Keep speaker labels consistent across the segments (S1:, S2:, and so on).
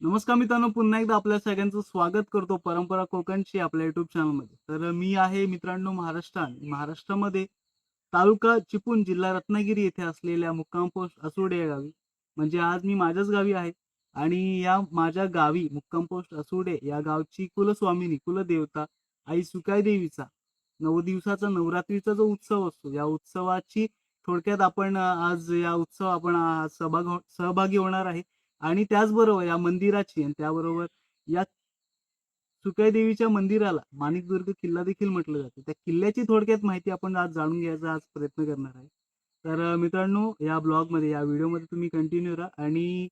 S1: नमस्कार मित्रांनो पुन्हा एकदा आपल्या सगळ्यांचं स्वागत करतो परंपरा कोकणची आपल्या युट्यूब चॅनलमध्ये तर मी आहे मित्रांनो महाराष्ट्र महाराष्ट्रामध्ये तालुका चिपळूण जिल्हा रत्नागिरी येथे असलेल्या मुक्काम पोस्ट असोडे या गावी. म्हणजे आज मी माझ्याच गावी आहे आणि या माझ्या गावी मुक्काम पोस्ट असोडे या गावची कुलस्वामिनी कुलदेवता आई सुकाई देवीचा नऊ दिवसाचा नवरात्रीचा जो उत्सव असतो या उत्सवाची थोडक्यात आपण आज या उत्सव आपण सहभाग हो- सहभागी होणार आहे. आणि त्याचबरोबर या मंदिराची आणि त्याबरोबर या सुकाई देवीच्या मंदिराला माणिकदुर्ग किल्ला देखील म्हटलं जातं. त्या किल्ल्याची थोडक्यात माहिती आपण आज जाणून घ्यायचा आज प्रयत्न करणार आहे. तर मित्रांनो या ब्लॉगमध्ये या व्हिडिओमध्ये तुम्ही कंटिन्यू राहा आणि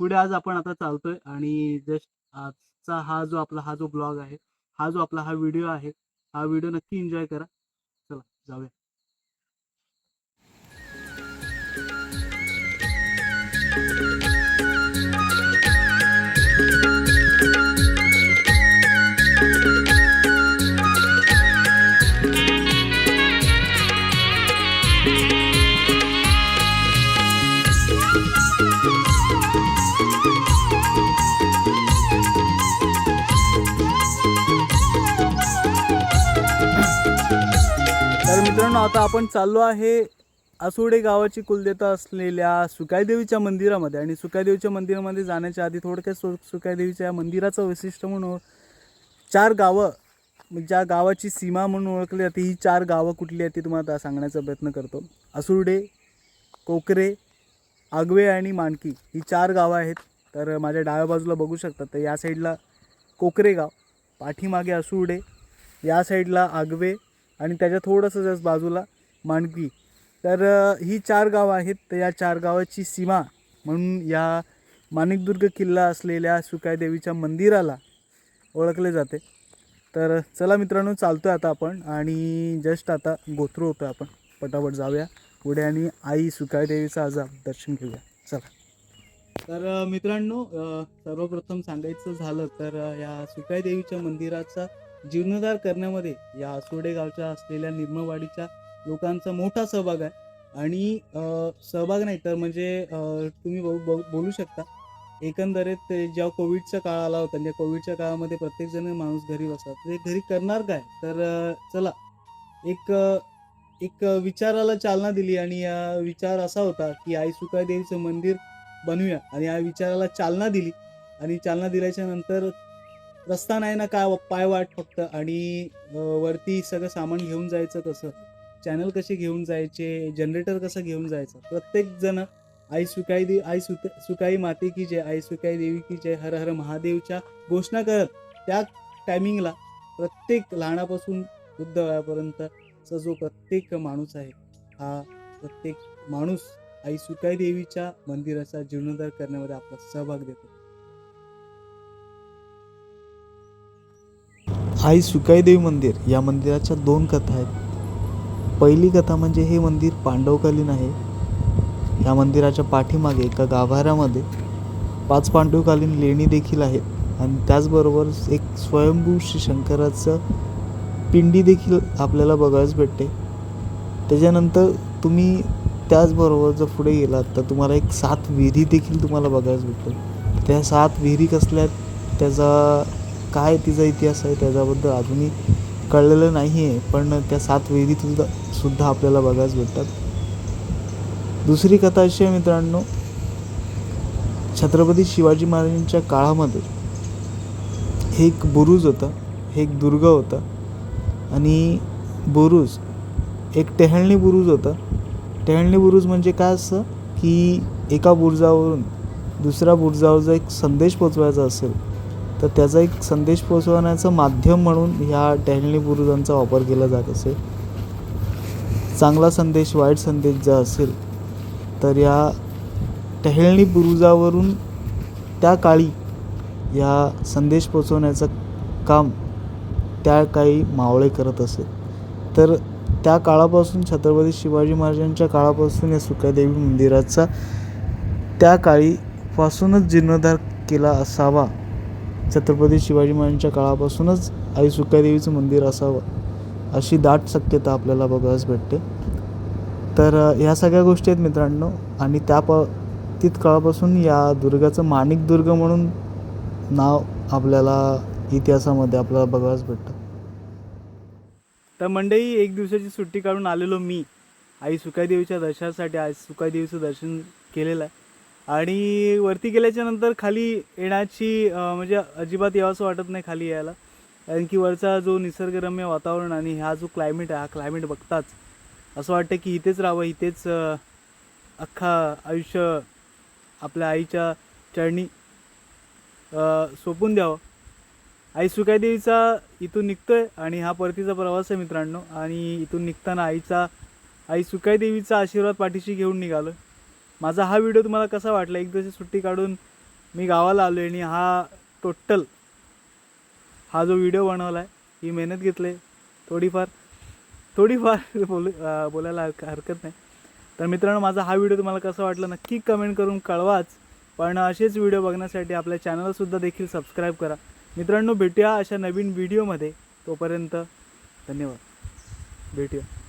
S1: पुढे आज आपण आता चालतोय आणि जस्ट आजचा हा जो आपला हा जो ब्लॉग आहे हा जो आपला हा व्हिडिओ आहे हा व्हिडिओ नक्की एन्जॉय करा. चला जाऊया. मित्रांनो आता आपण चाललो आहे आसोडे गावाची कुलदेवता असलेल्या सुकाईदेवीच्या मंदिरामध्ये. आणि सुकाईदेवीच्या मंदिरामध्ये जाण्याच्या आधी थोडक्यात सु सुकाईदेवीच्या या मंदिराचं वैशिष्ट्य म्हणून चार गावं म्हणजे ज्या गावाची सीमा म्हणून ओळखली जाते ही चार गावं कुठली आहेत ती तुम्हाला आता सांगण्याचा प्रयत्न करतो. आसुर्डे कोकरे आगवे आणि मानकी ही चार गावं आहेत. तर माझ्या डाव्या बाजूला बघू शकतात तर या साईडला कोकरे गाव पाठीमागे आसुर्डे या साईडला आगवे आणि त्याच्या थोडंसं जस्ट बाजूला मांडकी तर ही चार गावं आहेत. तर या चार गावाची सीमा म्हणून या माणिकदुर्ग किल्ला असलेल्या सुकायदेवीच्या मंदिराला ओळखले जाते. तर चला मित्रांनो चालतो आहे आता आपण आणि जस्ट आता गोथरू होतो आपण. पटापट जाऊया. पुढे आणि आई सुकाईदेवीचं आज दर्शन घेऊया. चला. तर मित्रांनो सर्वप्रथम सांगायचं झालं तर या या सुकाईदेवीच्या मंदिराचा जीर्णोद्धार करण्यामध्ये या आसोडे गावच्या असलेल्या निर्मवाडीच्या लोकांचा मोठा सहभाग आहे. आणि सहभाग नाही तर म्हणजे तुम्ही बघू- बघू- बोलू शकता. एकंदरीत ते जेव्हा कोविडचा काळ आला होता त्या कोविडच्या काळामध्ये प्रत्येकजण माणूस घरी बसला ते घरी करणार काय? तर चला एक एक विचाराला चालना दिली आणि विचार असा होता की आई सुकाई देवीचं मंदिर बनवूया आणि या विचाराला चालना दिली. आणि चालना दिल्याच्या नंतर रस्ता नाही ना काय पाय वाट फक्त. आणि वरती सगळं सामान घेऊन जायचं कसं चॅनल कसे घेऊन जायचे जनरेटर कसं घेऊन जायचं? प्रत्येक जण आई सुकाई देवी आई सुक सुकाई माते की जय आई सुकाई देवी की जय हर हर महादेवच्या घोषणा करत. त्या टायमिंगला प्रत्येक लहानापासून वृद्ध वयापर्यंतचा जो प्रत्येक माणूस आहे हा प्रत्येक माणूस आई सुकाई देवीच्या मंदिराचा जीर्णोद्धार करण्यामध्ये आपला सहभाग देतो.
S2: आई सुकाई देवी मंदिर या मंदिराच्या दोन कथा आहेत. पहिली कथा म्हणजे हे मंदिर पांडवकालीन आहे. या मंदिराच्या पाठीमागे एका गाभाऱ्यामध्ये पाच पांडवकालीन लेणी देखील आहेत आणि त्याचबरोबर एक स्वयंभू श्री शंकराचं पिंडी देखील आपल्याला बघायला भेटते. त्याच्यानंतर तुम्ही त्याचबरोबर जर पुढे गेलात तर तुम्हाला एक सात विहिरी देखील तुम्हाला बघायला भेटतो त्या सात विहिरी कसल्या त्याचा काय तिचा इतिहास आहे त्याच्याबद्दल अजूनही कळलेलं नाही आहे पण त्या सात विहिरी सुद्धा सुद्धा आपल्याला बघायला भेटतात. दुसरी कथा अशी आहे मित्रांनो छत्रपती शिवाजी महाराजांच्या काळामध्ये हे एक बुरुज होतं हे एक दुर्ग होतं आणि बुरुज एक टेहळणी बुरुज होतं टेहळणी बुरुज म्हणजे काय असतं की एका बुरुजावरून दुसऱ्या बुरुजावर जर एक संदेश पोचवायचा असेल तर त्याचा एक संदेश पोचवण्याचं माध्यम म्हणून ह्या टेहळणी बुरुजांचा वापर केला जात असे चांगला संदेश वाईट संदेश जर असेल तर या टेहळणी बुरुजावरून त्या काळी या संदेश पोचवण्याचं काम त्या काही मावळे करत असे तर त्या काळापासून छत्रपती शिवाजी महाराजांच्या काळापासून या सुकादेवी मंदिराचा त्या काळीपासूनच जीर्णोद्धार केला असावा. छत्रपती शिवाजी महाराजांच्या काळापासूनच आई सुकादेवीचं मंदिर असावं अशी दाट शक्यता आपल्याला बघायच भेटते. तर ह्या सगळ्या गोष्टी आहेत मित्रांनो आणि त्या प तीत काळापासून या दुर्गाचं माणिक दुर्ग म्हणून नाव आपल्याला इतिहासामध्ये आपल्याला बघायला भेटतं.
S1: तर मंडई एक दिवसाची सुट्टी काढून आलेलो मी. आई सुकाईदेवीच्या दर्शनासाठी आज सुकाईदेवीचं दर्शन केलेलं आहे. आणि वरती गेल्याच्यानंतर खाली येण्याची म्हणजे अजिबात यावंसं वाटत नाही खाली यायला. कारण की वरचा जो निसर्गरम्य वातावरण आणि हा जो क्लायमेट आहे हा क्लायमेट बघताच असं वाटतं की इथेच राहावं इथेच अख्खा आयुष्य आपल्या आईच्या चरणी सोपून द्यावं. आई सुकाईदेवीचा इथून निघतोय आणि हा परतीचा प्रवास आहे मित्रांनो. आणि इथून निघताना आईचा आई सुकाईदेवीचा आशीर्वाद पाठीशी घेऊन निघालो माझा हा व्हिडिओ तुम्हाला कसा वाटला? एक दिवशी सुट्टी काढून मी गावाला आलो आणि हा टोटल हा जो व्हिडिओ बनवला आहे ही मेहनत घेतली थोडीफार थोडीफार बोलू बोलायला हरक हरकत नाही. तर मित्रांनो माझा हा व्हिडिओ तुम्हाला कसा वाटला नक्की कमेंट करून कळवाच. पण असेच व्हिडिओ बघण्यासाठी आपल्या चॅनलसुद्धा देखील सबस्क्राईब करा. मित्रांनो भेटूया अशा नवीन व्हिडिओमध्ये तोपर्यंत धन्यवाद. भेटूया.